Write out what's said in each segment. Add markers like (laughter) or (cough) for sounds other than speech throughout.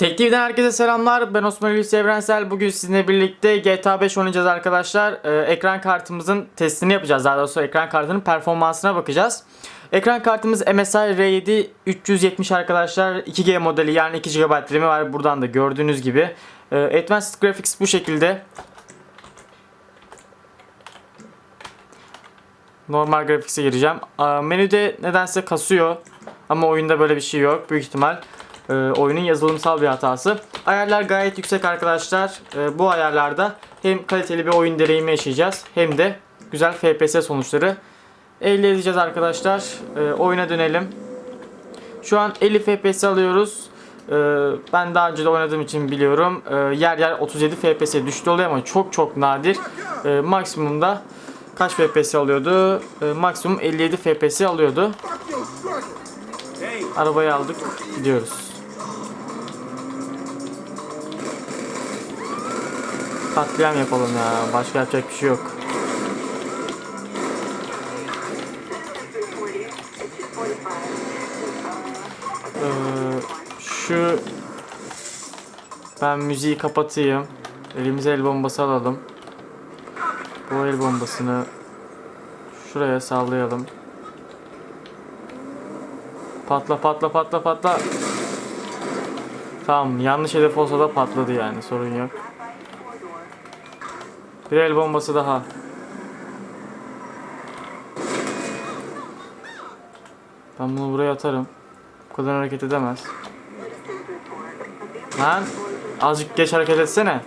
Tek TV'den herkese selamlar. Ben Osman Hulusi Evrensel. Bugün sizinle birlikte GTA 5 oynayacağız arkadaşlar. Ee, ekran kartımızın testini yapacağız. Daha doğrusu ekran kartının performansına bakacağız. Ekran kartımız MSI R7 370 arkadaşlar. 2G modeli yani 2 GB RAM'i var. Buradan da gördüğünüz gibi. Ee, Advanced Graphics bu şekilde. Normal grafiks'e gireceğim. Aa, menüde nedense kasıyor. Ama oyunda böyle bir şey yok. Büyük ihtimal e, oyunun yazılımsal bir hatası. Ayarlar gayet yüksek arkadaşlar. E, bu ayarlarda hem kaliteli bir oyun deneyimi yaşayacağız hem de güzel FPS sonuçları elde edeceğiz arkadaşlar. E, oyuna dönelim. Şu an 50 FPS alıyoruz. E, ben daha önce de oynadığım için biliyorum. E, yer yer 37 FPS düştü oluyor ama çok çok nadir. E, maksimumda kaç FPS alıyordu? E, maksimum 57 FPS alıyordu. Arabayı aldık, gidiyoruz. Katliam yapalım ya. Başka yapacak bir şey yok. Ee, şu ben müziği kapatayım. Elimize el bombası alalım. Bu el bombasını şuraya sallayalım. Patla patla patla patla. Tamam yanlış hedef olsa da patladı yani sorun yok. Bir el bombası daha. Ben bunu buraya atarım. Bu kadar hareket edemez. Lan azıcık geç hareket etsene.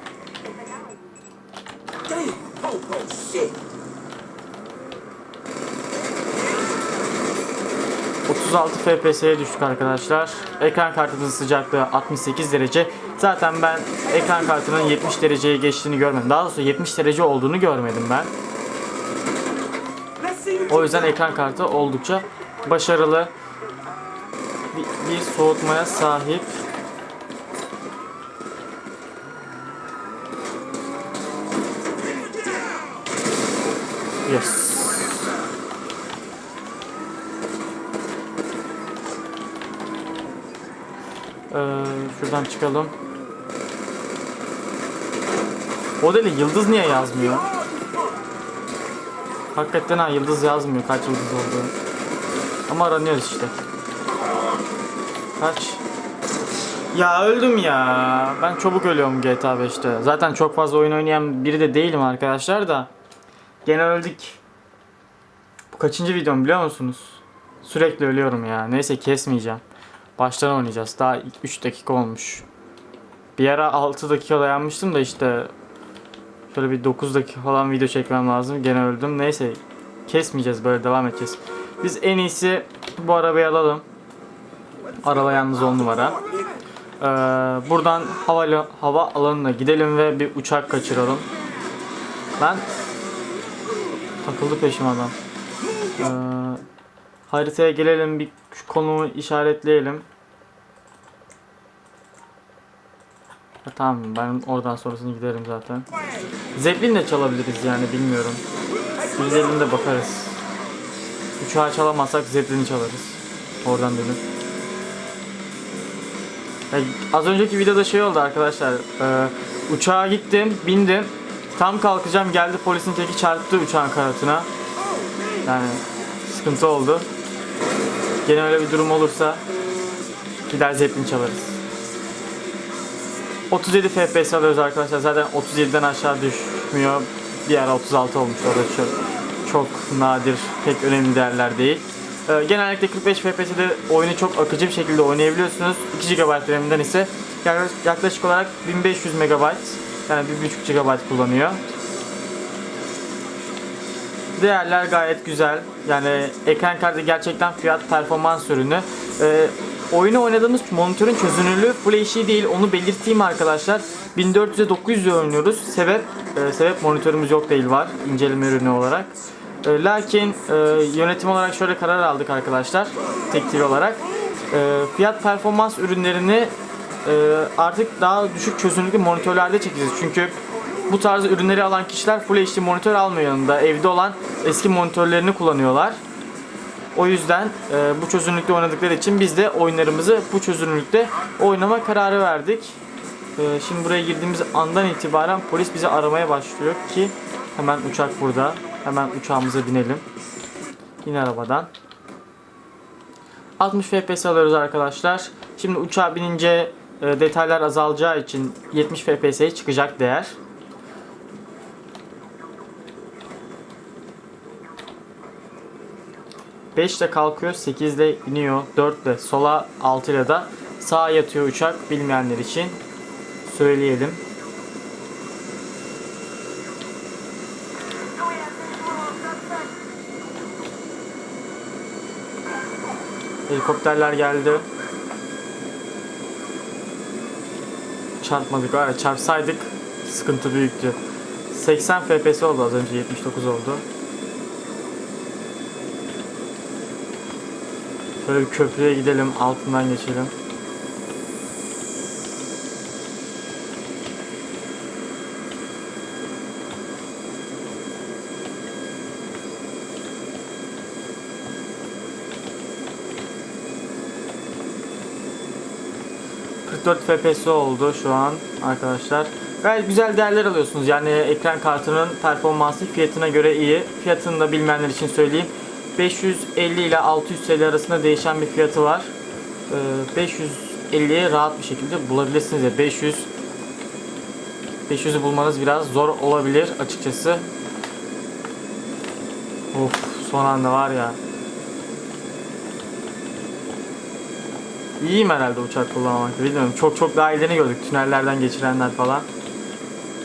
...36 FPS'ye düştük arkadaşlar. Ekran kartımızın sıcaklığı 68 derece. Zaten ben ekran kartının 70 dereceye geçtiğini görmedim. Daha doğrusu 70 derece olduğunu görmedim ben. O yüzden ekran kartı oldukça başarılı bir, bir soğutmaya sahip. Yes. Ee, şuradan çıkalım. Modeli yıldız niye yazmıyor? Hakikaten ha yıldız yazmıyor kaç yıldız olduğunu. Ama aranıyoruz işte. Kaç? Ya öldüm ya. Ben çabuk ölüyorum GTA 5'te. Zaten çok fazla oyun oynayan biri de değilim arkadaşlar da. Gene öldük. Bu kaçıncı videom biliyor musunuz? Sürekli ölüyorum ya. Neyse kesmeyeceğim. Baştan oynayacağız. Daha 3 dakika olmuş. Bir ara 6 dakika dayanmıştım da işte şöyle bir 9 dakika falan video çekmem lazım. Gene öldüm. Neyse kesmeyeceğiz böyle devam edeceğiz. Biz en iyisi bu arabayı alalım. Araba yalnız 10 numara. Ee, buradan hava, hava alanına gidelim ve bir uçak kaçıralım. Ben takıldı peşim adam. Ee, haritaya gelelim bir konumu işaretleyelim. Ha, tamam ben oradan sonrasını giderim zaten. Zeppelin de çalabiliriz yani bilmiyorum. Zeppelin de bakarız. Uçağı çalamazsak Zeppelin'i çalarız. Oradan dönüp. Az önceki videoda şey oldu arkadaşlar. Ee, uçağa gittim, bindim. Tam kalkacağım geldi polisin teki çarptı uçağın kanatına. Yani sıkıntı oldu. Gene öyle bir durum olursa gider Zeppelin çalarız. 37 FPS alıyoruz arkadaşlar. Zaten 37'den aşağı düşmüyor. Bir ara 36 olmuş orada çok, çok nadir, pek önemli değerler değil. Ee, genellikle 45 FPS'de oyunu çok akıcı bir şekilde oynayabiliyorsunuz. 2 GB RAM'den ise yaklaşık- olarak 1500 MB yani 1.5 GB kullanıyor. Değerler gayet güzel. Yani ekran kartı gerçekten fiyat performans ürünü. Ee, oyunu oynadığımız monitörün çözünürlüğü Full HD değil onu belirteyim arkadaşlar. 1400'e 900'e oynuyoruz. Sebep e, sebep monitörümüz yok değil var inceleme ürünü olarak. E, lakin e, yönetim olarak şöyle karar aldık arkadaşlar. Tek TV olarak. E, fiyat performans ürünlerini e, artık daha düşük çözünürlüklü monitörlerde çekeceğiz. Çünkü bu tarz ürünleri alan kişiler Full HD monitör almıyor yanında. Evde olan eski monitörlerini kullanıyorlar. O yüzden e, bu çözünürlükte oynadıkları için biz de oyunlarımızı bu çözünürlükte oynama kararı verdik. E, şimdi buraya girdiğimiz andan itibaren polis bizi aramaya başlıyor ki hemen uçak burada. Hemen uçağımıza binelim. Yine arabadan. 60 FPS alıyoruz arkadaşlar. Şimdi uçağa binince e, detaylar azalacağı için 70 FPS'ye çıkacak değer. Beş ile kalkıyor, 8 ile iniyor, 4 ile sola, 6 ile de sağa yatıyor uçak bilmeyenler için söyleyelim. Helikopterler geldi. Çarpmadık ya çarpsaydık sıkıntı büyüktü. 80 FPS oldu az önce 79 oldu. Böyle bir köprüye gidelim altından geçelim. ...44 FPS oldu şu an arkadaşlar. Gayet güzel değerler alıyorsunuz. Yani ekran kartının performansı fiyatına göre iyi. Fiyatını da bilmeyenler için söyleyeyim. 550 ile 600 TL arasında değişen bir fiyatı var. Ee, 550'ye rahat bir şekilde bulabilirsiniz. ya 500 500'ü bulmanız biraz zor olabilir açıkçası. Of son anda var ya. İyiyim herhalde uçak kullanmakta bilmiyorum. Çok çok daha ilerini gördük. Tünellerden geçirenler falan.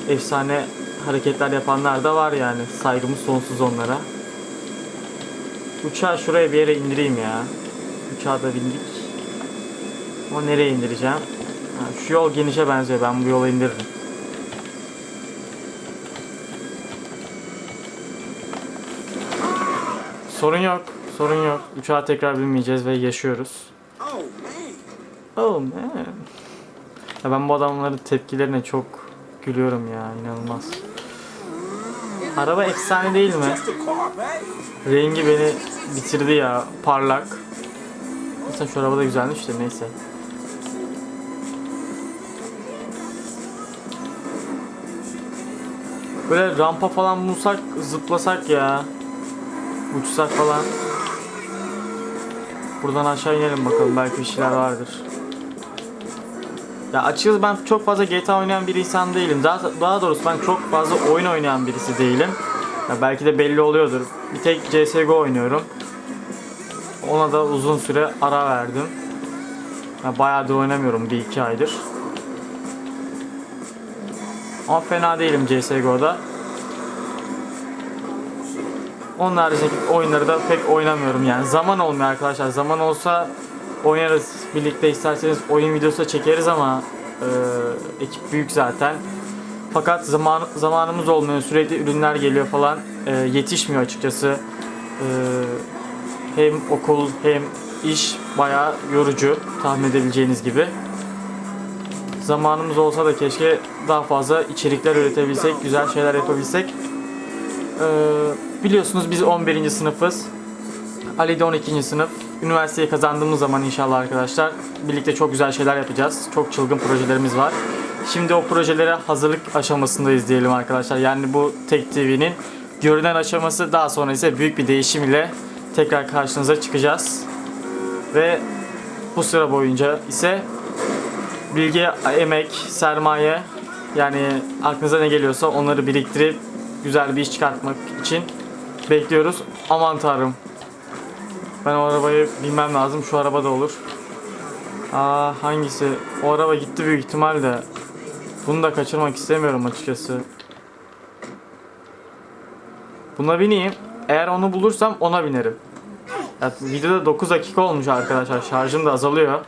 Efsane hareketler yapanlar da var yani. Saygımız sonsuz onlara. Uçağı şuraya bir yere indireyim ya. Uçağa da bindik. Ama nereye indireceğim? Ha, şu yol genişe benziyor. Ben bu yola indiririm. Sorun yok. Sorun yok. Uçağa tekrar binmeyeceğiz ve yaşıyoruz. Oh man. Oh. Ya ben bu adamların tepkilerine çok gülüyorum ya. inanılmaz. Araba efsane değil mi? Rengi beni bitirdi ya. Parlak. Mesela şu araba da güzelmiş de neyse. Böyle rampa falan bulsak, zıplasak ya. Uçsak falan. Buradan aşağı inelim bakalım belki bir şeyler vardır. Ya açıkçası ben çok fazla GTA oynayan bir insan değilim. Daha, daha doğrusu ben çok fazla oyun oynayan birisi değilim. Ya belki de belli oluyordur. Bir tek CSGO oynuyorum. Ona da uzun süre ara verdim. Ya bayağıdır oynamıyorum bir iki aydır. Ama fena değilim CSGO'da. Onun haricindeki oyunları da pek oynamıyorum yani. Zaman olmuyor arkadaşlar. Zaman olsa oynarız birlikte isterseniz oyun videosu da çekeriz ama e, ekip büyük zaten. Fakat zaman zamanımız olmuyor. Sürekli ürünler geliyor falan. E, yetişmiyor açıkçası. E, hem okul hem iş bayağı yorucu tahmin edebileceğiniz gibi. Zamanımız olsa da keşke daha fazla içerikler üretebilsek, güzel şeyler yapabilsek. Ee, biliyorsunuz biz 11. sınıfız. Ali de 12. sınıf. Üniversiteyi kazandığımız zaman inşallah arkadaşlar birlikte çok güzel şeyler yapacağız. Çok çılgın projelerimiz var. Şimdi o projelere hazırlık aşamasındayız diyelim arkadaşlar. Yani bu Tek TV'nin görünen aşaması daha sonra ise büyük bir değişim ile tekrar karşınıza çıkacağız. Ve bu sıra boyunca ise bilgi, emek, sermaye yani aklınıza ne geliyorsa onları biriktirip güzel bir iş çıkartmak için bekliyoruz. Aman tanrım. Ben o arabayı bilmem lazım. Şu araba da olur. Aa hangisi? O araba gitti büyük ihtimalle. Bunu da kaçırmak istemiyorum açıkçası. Buna bineyim. Eğer onu bulursam ona binerim. Ya, videoda 9 dakika olmuş arkadaşlar. Şarjım da azalıyor.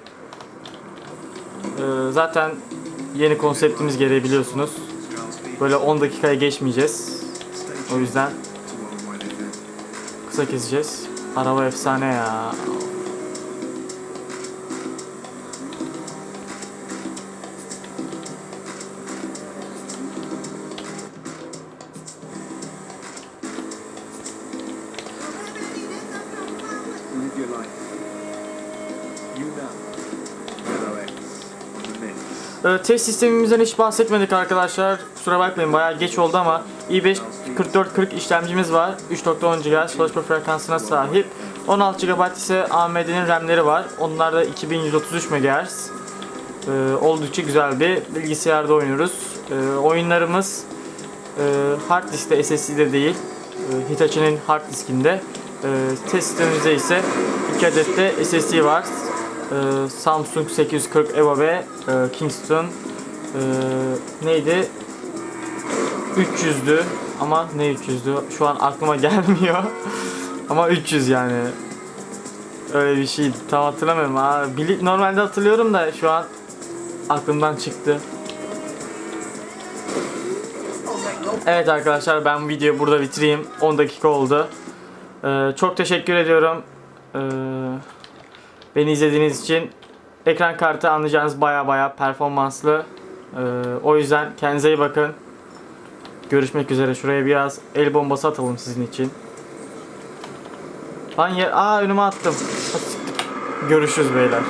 Ee, zaten yeni konseptimiz gereği biliyorsunuz. Böyle 10 dakikaya geçmeyeceğiz. O yüzden kısa keseceğiz. Araba efsane ya. Ee, test sistemimizden hiç bahsetmedik arkadaşlar. Kusura bakmayın bayağı geç oldu ama i5 4440 işlemcimiz var. 3.10 GHz çalışma frekansına sahip. 16 GB ise AMD'nin RAM'leri var. Onlar da 2133 MHz. Ee, oldukça güzel bir bilgisayarda oynuyoruz. Ee, oyunlarımız e, hard diskte SSD'de değil. E, Hitachi'nin hard diskinde. E, test sistemimizde ise 2 adet de SSD var. E, Samsung 840 EVO ve e, Kingston e, neydi? 300'dü ama ne 300'dü? Şu an aklıma (laughs) gelmiyor. ama 300 yani. Öyle bir şeydi. Tam hatırlamıyorum. Aa, bili- normalde hatırlıyorum da şu an aklımdan çıktı. Evet arkadaşlar ben videoyu burada bitireyim. 10 dakika oldu. Ee, çok teşekkür ediyorum. Ee, beni izlediğiniz için. Ekran kartı anlayacağınız baya baya performanslı. Ee, o yüzden kendinize iyi bakın. Görüşmek üzere. Şuraya biraz el bombası atalım sizin için. Lan yer... Aa önüme attım. Görüşürüz beyler.